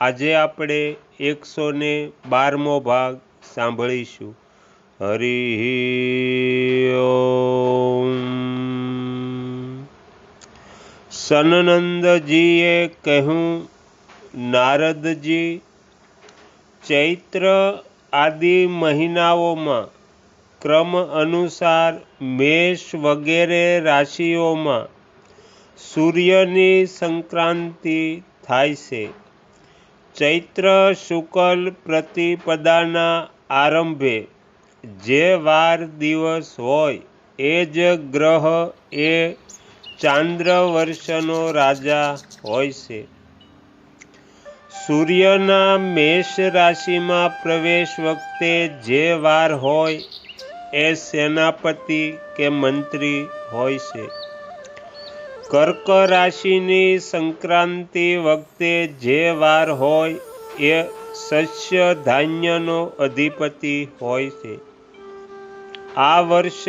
આજે આપણે એકસો ને બારમો ભાગ સાંભળીશું. હરિ સનનંદજીએ કહ્યું, નારદજી, ચૈત્ર આદિ મહિનાઓમાં ક્રમ અનુસાર મેષ વગેરે રાશિઓમાં સૂર્યની સંક્રાંતિ થાય છે. ચૈત્ર શુકલ પ્રતિપદાના આરંભે જે વાર દિવસ હોય એ જ ગ્રહ એ ચાંદ્ર વર્ષનો રાજા હોય છે. સૂર્યના મેષ રાશિમાં પ્રવેશ વખતે જે વાર હોય એ સેનાપતિ કે મંત્રી હોય છે. કર્ક રાશિની સંક્રાંતિ વખતે જે વાર હોય એ શસ્ય ધાન્યનો અધિપતિ હોય છે. આ વર્ષ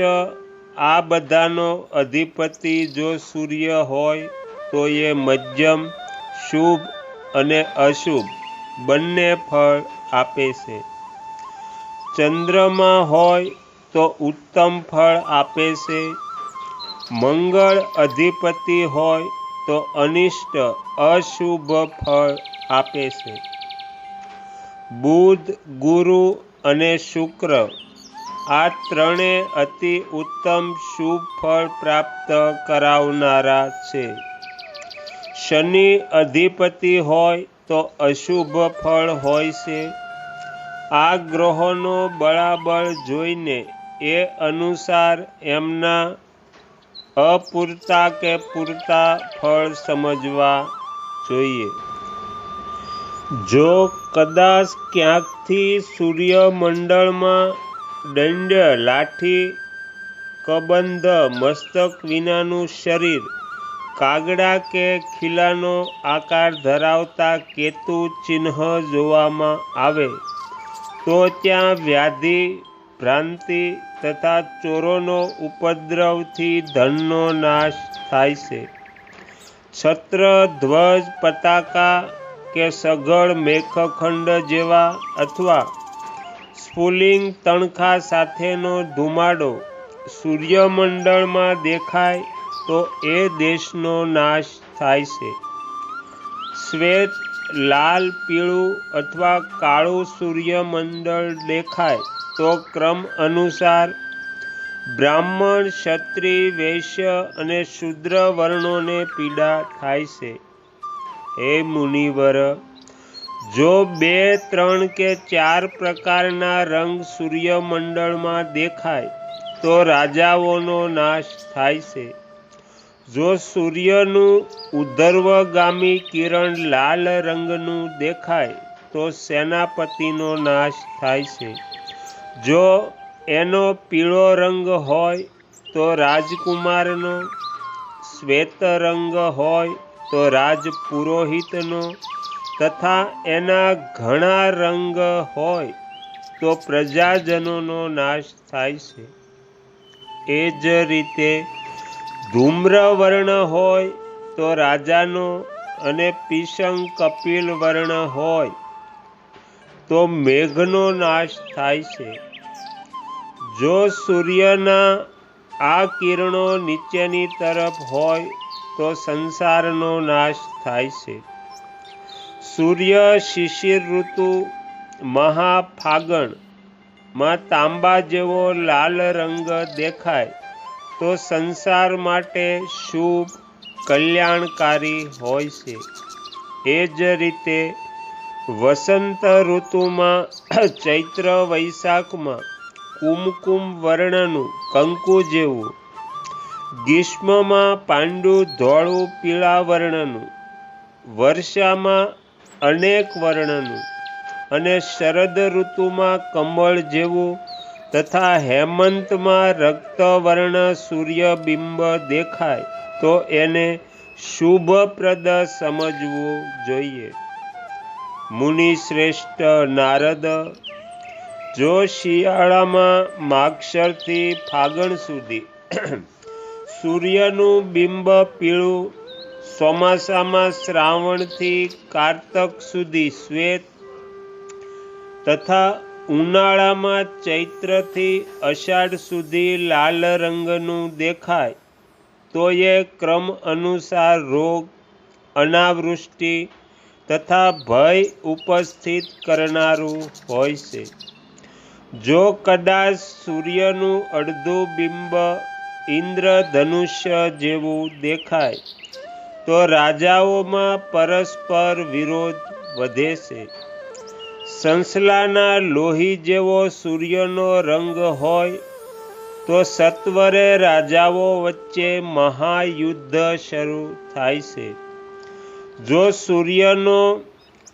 આ બધાનો અધિપતિ જો સૂર્ય હોય તો એ મધ્યમ, શુભ અને અશુભ બંને ફળ આપે છે. ચંદ્રમાં હોય તો ઉત્તમ ફળ આપે છે. મંગળ અધિપતિ હોય તો અનિષ્ટ અશુભ ફળ આપે છે. બુધ, ગુરુ અને શુક્ર આ ત્રણે અતિ ઉત્તમ શુભ ફળ પ્રાપ્ત કરાવનારા છે. શનિ અધિપતિ હોય તો અશુભ ફળ હોય છે. આ ગ્રહોનો બળાબળ જોઈને એ અનુસાર એમના અપૂરતા કે પૂરતા ફળ સમજવા જોઈએ. જો કદાચ ક્યાંકથી સૂર્યમંડળમાં દંડ, લાઠી, કબંધ, મસ્તક વિનાનું શરીર, કાગડા કે ખીલાનો આકાર ધરાવતા કેતુ ચિહ્ન જોવામાં આવે, તો ત્યાં વ્યાધિ ભ્રાંતિ તથા ચોરોનો ઉપદ્રવથી ધનનો નાશ થાય છે. છત્ર, ધ્વજ, પતાકા કે સઘળ મેઘખંડ જેવા અથવા સ્ફુલિંગ તણખા સાથેનો ધુમાડો સૂર્યમંડળમાં દેખાય તો એ દેશનો નાશ થાય છે. શ્વેત લાલ, પીળું અથવા કાળું સૂર્યમંડળ દેખાય, તો ક્રમ અનુસાર બ્રાહ્મણ, ક્ષત્રિય, વૈશ્ય અને શુદ્ર વર્ણોને પીડા થાય છે. હે મુનિવર, જો બે, ત્રણ કે ચાર પ્રકારના રંગ સૂર્યમંડળમાં દેખાય, તો રાજાઓનો નાશ થાય છે. જો સૂર્યનું ઉદ્ધર્વગામી કિરણ લાલ રંગનું દેખાય, તો સેનાપતિનો નાશ થાય છે. જો એનો પીળો રંગ હોય, તો રાજકુમારનો. શ્વેત રંગ હોય, તો રાજપુરોહિતનો. તથા એના ઘણા રંગ હોય, તો પ્રજાજનોનો નાશ થાય છે. એ જ રીતે ધૂમ્રવર્ણ હોય તો રાજાનો અને પીસંગ કપિલ વર્ણ હોય તો મેઘનો નાશ થાય છે. જો સૂર્યના આ કિરણો નીચેની તરફ હોય તો સંસારનો નાશ થાય છે. સૂર્ય શિશિર ઋતુ મહાફાગણમાં તાંબા જેવો લાલ રંગ દેખાય તો સંસાર માટે શુભ કલ્યાણકારી હોય છે. એ જ રીતે વસંત ઋતુમાં, ચૈત્ર વૈશાખમાં, કુમકુમ વર્ણનું કંકુ જેવું, ગ્રીષ્મમાં પાંડુ ધોળું પીળા વર્ણનું, વર્ષામાં અનેક વર્ણનું અને શરદ ઋતુમાં કમળ જેવું તથા હેમંતમાં રક્તવર્ણ સૂર્યબિંબ દેખાય, તો એને શુભપ્રદ સમજવું જોઈએ. મુનિ શ્રેષ્ઠ નારદ, જો શિયાળામાં માક્ષરથી ફાગણ સુધી સૂર્યનું બિંબ પીળું, ચોમાસામાં શ્રાવણથી કારતક સુધી શ્વેત તથા ઉનાળામાં ચૈત્રથી અષાઢ સુધી લાલ રંગનું દેખાય, તો એ ક્રમ અનુસાર રોગ, અનાવૃષ્ટિ તથા ભય ઉપસ્થિત કરનારું હોય છે. જો કદાચ સૂર્યનું અડધું બિંબ ઇન્દ્રધનુષ્ય જેવું દેખાય, તો રાજાઓમાં પરસ્પર વિરોધ વધે છે. સંસલાના લોહી જેવો સૂર્યનો રંગ હોય, તો સત્વરે રાજાઓ વચ્ચે મહાયુદ્ધ શરૂ થાય છે. જો સૂર્યનો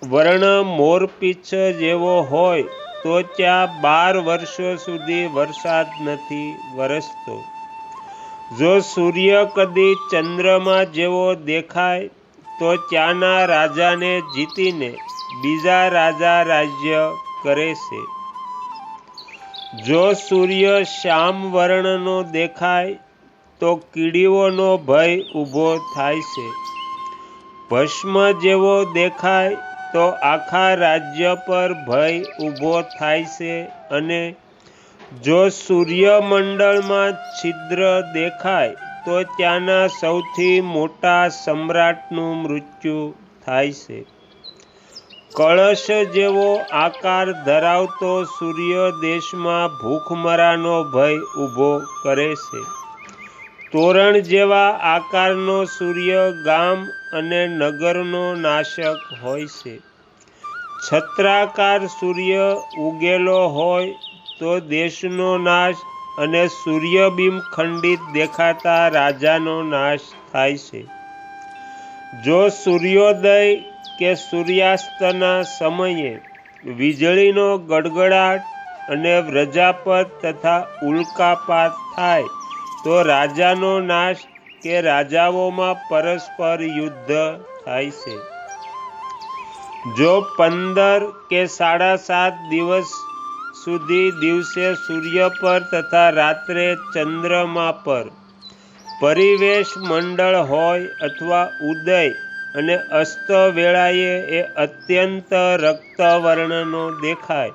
વર્ણ મોરપીચ્છ જેવો હોય, તો ત્યાં બાર વર્ષો સુધી વરસાદ નથી વરસતો. જો સૂર્ય કદી ચંદ્રમાં જેવો દેખાય, તો ત્યાંના રાજાને જીતીને બીજા રાજા રાજ્ય કરે છે. જો સૂર્ય શ્યામ વર્ણનો દેખાય, તો કીડીઓનો ભય ઊભો થાય છે. ભસ્મ જેવો દેખાય, તો આખા રાજ્ય પર ભય ઊભો થાય છે અને જો સૂર્યમંડળમાં છિદ્ર દેખાય, તો ત્યાંના સૌથી મોટા સમ્રાટનું મૃત્યુ થાય છે. કળશ જેવો આકાર ધરાવતો સૂર્ય દેશમાં ભૂખમરાનો ભય ઊભો કરે છે. તોરણ જેવા આકારનો સૂર્ય ગામ અને નગરનો નાશક હોય છે. છત્રાકાર સૂર્ય ઉગેલો હોય તો દેશનો નાશ અને સૂર્યબિંબ ખંડિત દેખાતા રાજાનો નાશ થાય છે. જો સૂર્યોદય કે સૂર્યાસ્તના સમયે વીજળીનો ગડગડાટ અને વ્રજાપત તથા ઉલ્કાપાત થાય, તો રાજાનો નાશ કે રાજાઓમાં પરસ્પર યુદ્ધ થાય છે. જો પંદર કે સાડા સાત દિવસ સુધી દિવસે સૂર્ય પર તથા રાત્રે ચંદ્રમા પર પરિવેશ મંડળ હોય અથવા ઉદય અને અસ્ત વેળાએ એ અત્યંત રક્તવર્ણનો દેખાય,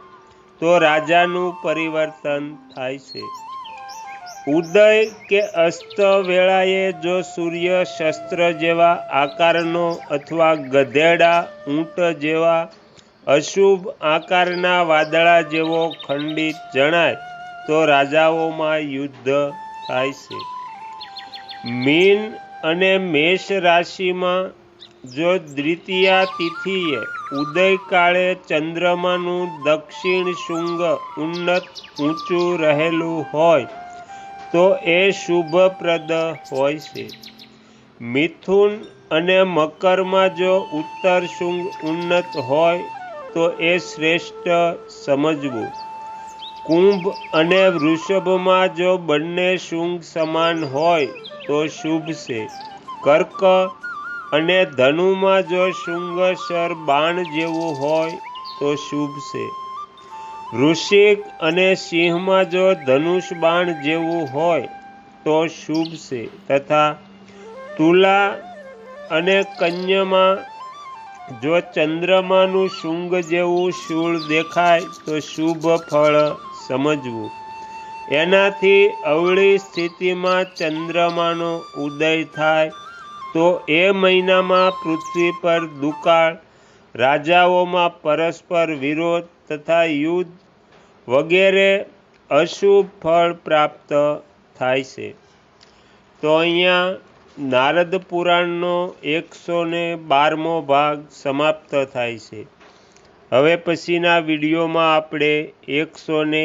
તો રાજાનું પરિવર્તન થાય છે. ઉદય કે અસ્ત વેળાએ જો સૂર્ય શસ્ત્ર જેવા આકારનો અથવા ગધેડા ઊંટ જેવા અશુભ આકારના વાદળા જેવો ખંડિત જણાય, તો રાજાઓમાં યુદ્ધ થાય છે. મીન અને મેષ રાશિમાં જો દ્વિતીયા તિથિએ ઉદયકાળે ચંદ્રમાનું દક્ષિણ શુંગ ઉન્નત ઊંચું રહેલું હોય, તો એ શુભપ્રદ હોય છે. મિથુન અને મકરમાં જો ઉત્તર શુંગ ઉન્નત હોય, તો એ શ્રેષ્ઠ સમજવું. કુંભ અને વૃષભમાં જો બંને શુંગ સમાન હોય તો શુભ છે. કર્ક અને ધનુમાં જો શૃંગસર બાણ જેવું હોય તો શુભ છે. વૃશ્ચિક અને સિંહમાં જો ધનુષ બાણ જેવું હોય તો શુભ છે તથા તુલા અને કન્યામાં જો ચંદ્રમાનું શુંગ જેવું શૂળ દેખાય તો શુભ ફળ સમજવું. એનાથી અવળી સ્થિતિમાં ચંદ્રમાનો ઉદય થાય તો એ મહિનામાં પૃથ્વી પર દુકાળ, રાજાઓમાં પરસ્પર વિરોધ તથા યુદ્ધ વગેરે અશુભ ફળ પ્રાપ્ત થાય છે. તો અહીંયા નારદ પુરાણનો એકસો ને બારમો ભાગ સમાપ્ત થાય છે. હવે પછીના વિડીયોમાં આપણે એકસો ને